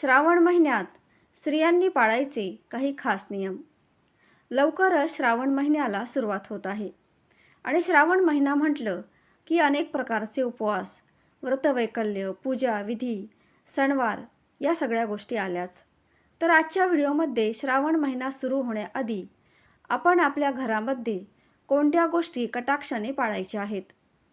श्रावण महिन्यात स्त्रियांनी पाळायचे काही खास नियम. लवकरच श्रावण महिन्याला सुरुवात होत आहे. आणि श्रावण महिना म्हटलं की अनेक प्रकारचे उपवास व्रतवैकल्य पूजा विधी सणवार या सगळ्या गोष्टी आल्याच. तर आजच्या व्हिडिओमध्ये श्रावण महिना सुरू होण्याआधी आपण आपल्या घरामध्ये कोणत्या गोष्टी कटाक्षाने पाळायच्या आहेत?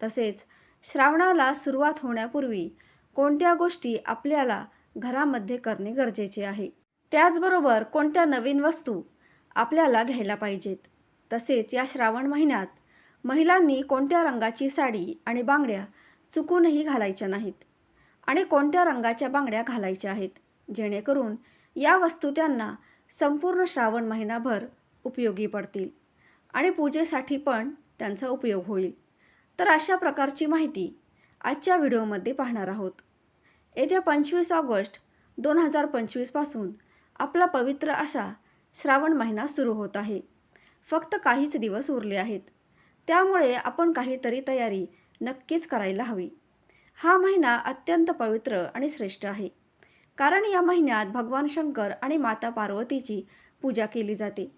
तसेच श्रावणाला सुरुवात होण्यापूर्वी कोणत्या गोष्टी आपल्याला घरामध्ये करणे गरजेचे आहे. त्याचबरोबर कोणत्या नवीन वस्तू आपल्याला घ्यायला पाहिजेत? तसेच या श्रावण महिन्यात महिलांनी कोणत्या रंगाची साडी आणि बांगड्या चुकूनही घालायच्या नाहीत? आणि कोणत्या रंगाच्या बांगड्या घालायच्या आहेत? जेणेकरून या वस्तू त्यांना संपूर्ण श्रावण महिनाभर उपयोगी पडतील. आणि पूजेसाठी पण त्यांचा उपयोग होईल. तर अशा प्रकारची माहिती आजच्या व्हिडिओमध्ये पाहणार आहोत. येत्या पंचवीस ऑगस्ट दोन हजार पंचवीसपासून आपला पवित्र असा श्रावण महिना सुरू होत आहे. फक्त काहीच दिवस उरले आहेत. त्यामुळे आपण काहीतरी तयारी नक्कीच करायला हवी. हा महिना अत्यंत पवित्र आणि श्रेष्ठ आहे. कारण या महिन्यात भगवान शंकर आणि माता पार्वतीची पूजा केली जाते.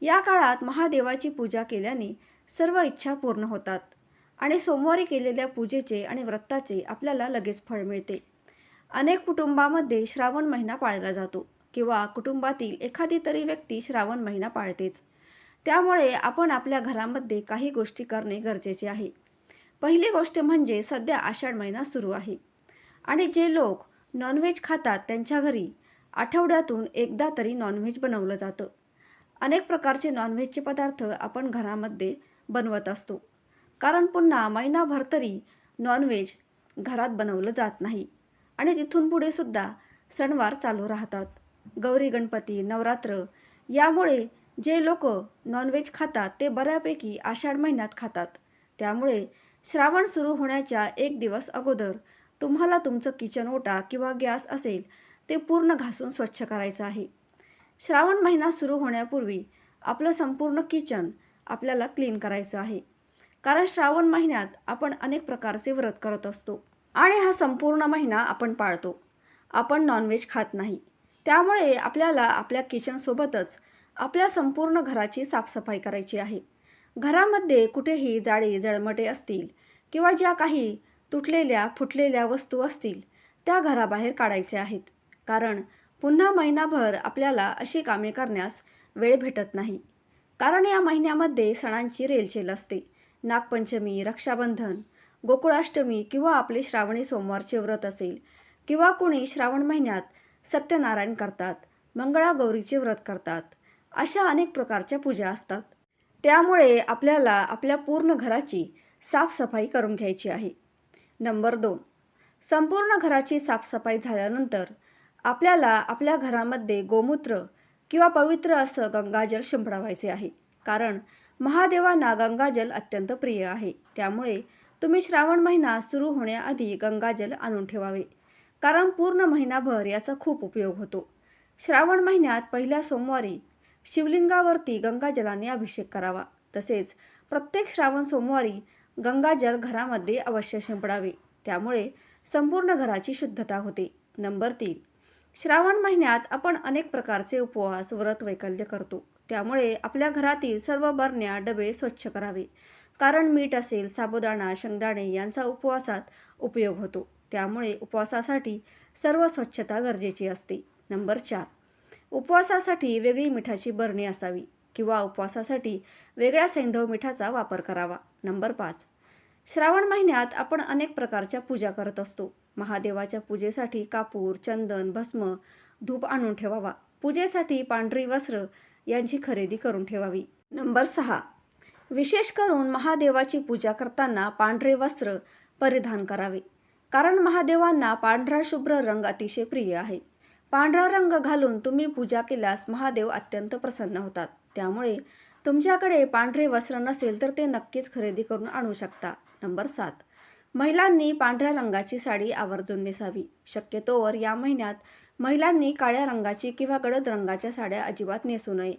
या काळात महादेवाची पूजा केल्याने सर्व इच्छा पूर्ण होतात आणि सोमवारी केलेल्या पूजेचे आणि व्रताचे आपल्याला लगेच फळ मिळते. अनेक कुटुंबामध्ये श्रावण महिना पाळला जातो किंवा कुटुंबातील एखादी तरी व्यक्ती श्रावण महिना पाळतेच. त्यामुळे आपण आपल्या घरामध्ये काही गोष्टी करणे गरजेचे आहे. पहिली गोष्ट म्हणजे सध्या आषाढ महिना सुरू आहे. आणि जे लोक नॉनव्हेज खातात त्यांच्या घरी आठवड्यातून एकदा तरी नॉनव्हेज बनवलं जातं. अनेक प्रकारचे नॉनव्हेजचे पदार्थ आपण घरामध्ये बनवत असतो. कारण पुन्हा महिनाभर तरी नॉनव्हेज घरात बनवलं जात नाही. आणि तिथून पुढे सुद्धा सणवार चालू राहतात. गौरी गणपती नवरात्र यामुळे जे लोक नॉनव्हेज खातात ते बऱ्यापैकी आषाढ महिन्यात खातात. त्यामुळे श्रावण सुरू होण्याच्या एक दिवस अगोदर तुम्हाला तुमचं किचन ओटा किंवा गॅस असेल ते पूर्ण घासून स्वच्छ करायचं आहे. श्रावण महिना सुरू होण्यापूर्वी आपलं संपूर्ण किचन आपल्याला क्लीन करायचं आहे. कारण श्रावण महिन्यात आपण अनेक प्रकारचे व्रत करत असतो. आणि हा संपूर्ण महिना आपण पाळतो. आपण नॉनव्हेज खात नाही. त्यामुळे आपल्याला आपल्या किचनसोबतच आपल्या संपूर्ण घराची साफसफाई करायची आहे. घरामध्ये कुठेही जाळे जळमटे असतील किंवा ज्या काही तुटलेल्या फुटलेल्या वस्तू असतील त्या घराबाहेर काढायच्या आहेत. कारण पुन्हा महिनाभर आपल्याला अशी कामे करण्यास वेळ भेटत नाही. कारण या महिन्यामध्ये सणांची रेलचेल असते. नागपंचमी रक्षाबंधन गोकुळाष्टमी किंवा आपले श्रावणी सोमवारचे व्रत असेल किंवा कुणी श्रावण महिन्यात सत्यनारायण करतात मंगळागौरीचे व्रत करतात अशा अनेक प्रकारच्या पूजा असतात. त्यामुळे आपल्याला आपल्या पूर्ण घराची साफसफाई करून घ्यायची आहे. नंबर दोन. संपूर्ण घराची साफसफाई झाल्यानंतर आपल्याला आपल्या घरामध्ये गोमूत्र किंवा पवित्र असं गंगाजल शिंपडावायचे आहे. कारण महादेवांना गंगाजल अत्यंत प्रिय आहे. त्यामुळे तुम्ही श्रावण महिना सुरू होण्याआधी गंगाजल आणून ठेवावे. कारण पूर्ण महिनाभर याचा खूप उपयोग होतो. श्रावण महिन्यात पहिल्या सोमवारी शिवलिंगावरती गंगाजलाने अभिषेक करावा. तसेच प्रत्येक श्रावण सोमवारी गंगाजल घरामध्ये अवश्य शिंपडावे. त्यामुळे संपूर्ण घराची शुद्धता होते. नंबर तीन. श्रावण महिन्यात आपण अनेक प्रकारचे उपवास व्रत वैकल्य करतो. त्यामुळे आपल्या घरातील सर्व बरण्या डबे स्वच्छ करावे. कारण मीठ असेल साबुदाणा शेंगदाणे यांचा उपवासात उपयोग होतो. त्यामुळे उपवासासाठी सर्व स्वच्छता गरजेची असते. नंबर चार. उपवासासाठी वेगळी मिठाची बरणी असावी किंवा उपवासासाठी वेगळ्या सैंधव मिठाचा वापर करावा. नंबर पाच. श्रावण महिन्यात आपण अनेक प्रकारच्या पूजा करत असतो. महादेवाच्या पूजेसाठी कापूर चंदन भस्म धूप आणून ठेवावा. पूजेसाठी पांढरी वस्त्र यांची खरेदी करून ठेवावी. नंबर सहा. विशेष करून महादेवाची पूजा करताना पांढरे वस्त्र परिधान करावे. कारण महादेवांना पांढरा शुभ्र रंग अतिशय प्रिय आहे. पांढरा रंग घालून तुम्ही पूजा केल्यास महादेव अत्यंत प्रसन्न होतात. त्यामुळे तुमच्याकडे पांढरे वस्त्र नसेल तर ते नक्कीच खरेदी करून आणू शकता. नंबर सात. महिलांनी पांढऱ्या रंगाची साडी आवर्जून नेसावी. शक्यतोवर या महिन्यात महिलांनी काळ्या रंगाची किंवा गडद रंगाच्या साड्या अजिबात नेसू नये.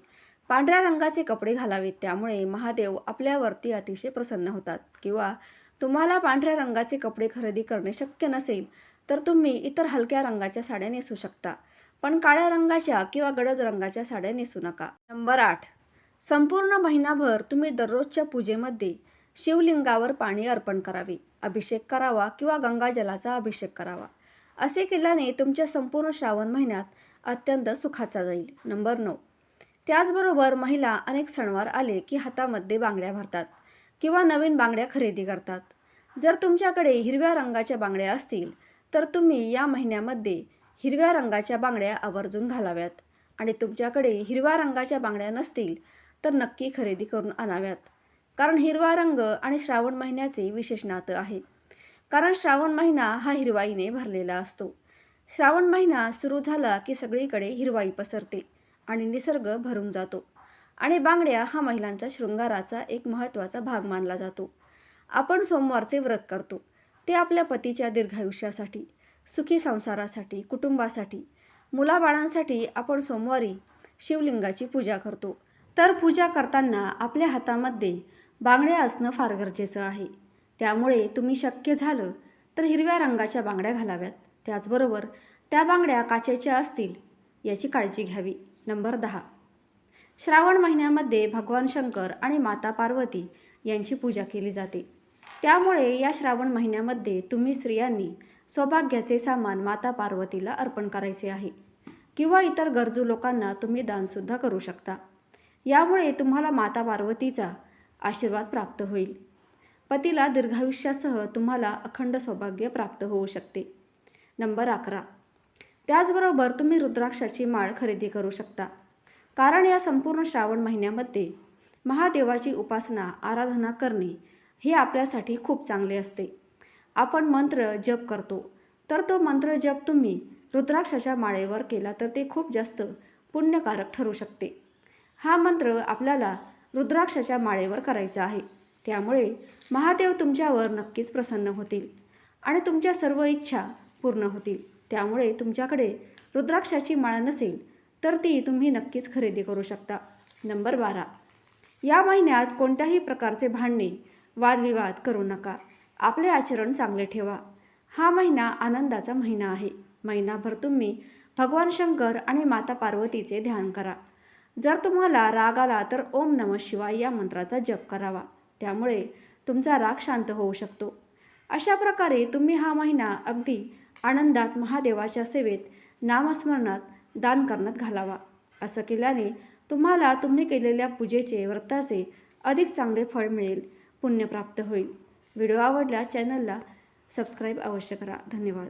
पांढऱ्या रंगाचे कपडे घालावेत त्यामुळे महादेव आपल्यावरती अतिशय प्रसन्न होतात. किंवा तुम्हाला पांढऱ्या रंगाचे कपडे खरेदी करणे शक्य नसेल तर तुम्ही इतर हलक्या रंगाच्या साड्या नेसू शकता. पण काळ्या रंगाच्या किंवा गडद रंगाच्या साड्या नेसू नका. नंबर आठ. संपूर्ण महिनाभर तुम्ही दररोजच्या पूजेमध्ये शिवलिंगावर पाणी अर्पण करावे. अभिषेक करावा किंवा गंगाजलाचा अभिषेक करावा. असे केल्याने तुमच्या संपूर्ण श्रावण महिन्यात अत्यंत सुखाचा जाईल. नंबर नऊ. त्याचबरोबर महिला अनेक सणवार आले की हातामध्ये बांगड्या भरतात किंवा नवीन बांगड्या खरेदी करतात. जर तुमच्याकडे हिरव्या रंगाच्या बांगड्या असतील तर तुम्ही या महिन्यामध्ये हिरव्या रंगाच्या बांगड्या आवर्जून घालाव्यात आणि तुमच्याकडे हिरव्या रंगाच्या बांगड्या नसतील तर नक्की खरेदी करून आणाव्यात. कारण हिरवा रंग आणि श्रावण महिन्याचे विशेष नातं आहे. कारण श्रावण महिना हा हिरवाईने भरलेला असतो. श्रावण महिना सुरू झाला की सगळीकडे हिरवाई पसरते आणि निसर्ग भरून जातो आणि बांगड्या हा महिलांचा शृंगाराचा एक महत्त्वाचा भाग मानला जातो. आपण सोमवारचे व्रत करतो. ते आपल्या पतीच्या दीर्घायुष्यासाठी सुखी संसारासाठी कुटुंबासाठी मुलाबाळांसाठी आपण सोमवारी शिवलिंगाची पूजा करतो. तर पूजा करताना आपल्या हातामध्ये बांगड्या असणं फार गरजेचं आहे. त्यामुळे तुम्ही शक्य झालं तर हिरव्या रंगाच्या बांगड्या घालाव्यात. त्याचबरोबर त्या बांगड्या काचेच्या असतील याची काळजी घ्यावी. नंबर दहा. श्रावण महिन्यामध्ये भगवान शंकर आणि माता पार्वती यांची पूजा केली जाते. त्यामुळे या श्रावण महिन्यामध्ये तुम्ही स्त्रियांनी सौभाग्याचे सामान माता पार्वतीला अर्पण करायचे आहे किंवा इतर गरजू लोकांना तुम्ही दानसुद्धा करू शकता. यामुळे तुम्हाला माता पार्वतीचा आशीर्वाद प्राप्त होईल. पतीला दीर्घायुष्यासह तुम्हाला अखंड सौभाग्य प्राप्त होऊ शकते. नंबर अकरा. त्याचबरोबर तुम्ही रुद्राक्षाची माळ खरेदी करू शकता. कारण या संपूर्ण श्रावण महिन्यामध्ये महादेवाची उपासना आराधना करणे हे आपल्यासाठी खूप चांगले असते. आपण मंत्र जप करतो. तर तो मंत्र जप तुम्ही रुद्राक्षाच्या माळेवर केला तर ते खूप जास्त पुण्यकारक ठरू शकते. हा मंत्र आपल्याला रुद्राक्षाच्या माळेवर करायचा आहे. त्यामुळे महादेव तुमच्यावर नक्कीच प्रसन्न होतील आणि तुमच्या सर्व इच्छा पूर्ण होतील. त्यामुळे तुमच्याकडे रुद्राक्षाची माळ नसेल तर ती तुम्ही नक्कीच खरेदी करू शकता. नंबर बारा. या महिन्यात कोणत्याही प्रकारचे भांडणे वादविवाद करू नका. आपले आचरण चांगले ठेवा. हा महिना आनंदाचा महिना आहे. महिनाभर तुम्ही भगवान शंकर आणि माता पार्वतीचे ध्यान करा. जर तुम्हाला राग आला तर ओम नम शिवाय या मंत्राचा जप करावा. त्यामुळे तुमचा राग शांत होऊ शकतो. अशा प्रकारे तुम्ही हा महिना अगदी आनंदात महादेवाच्या सेवेत नामस्मरणात दान करण्यात घालावा. असं केल्याने तुम्हाला तुम्ही केलेल्या पूजेचे व्रताचे अधिक चांगले फळ मिळेल पुण्य प्राप्त होईल. व्हिडिओ आवडला चॅनलला सबस्क्राईब अवश्य करा. धन्यवाद.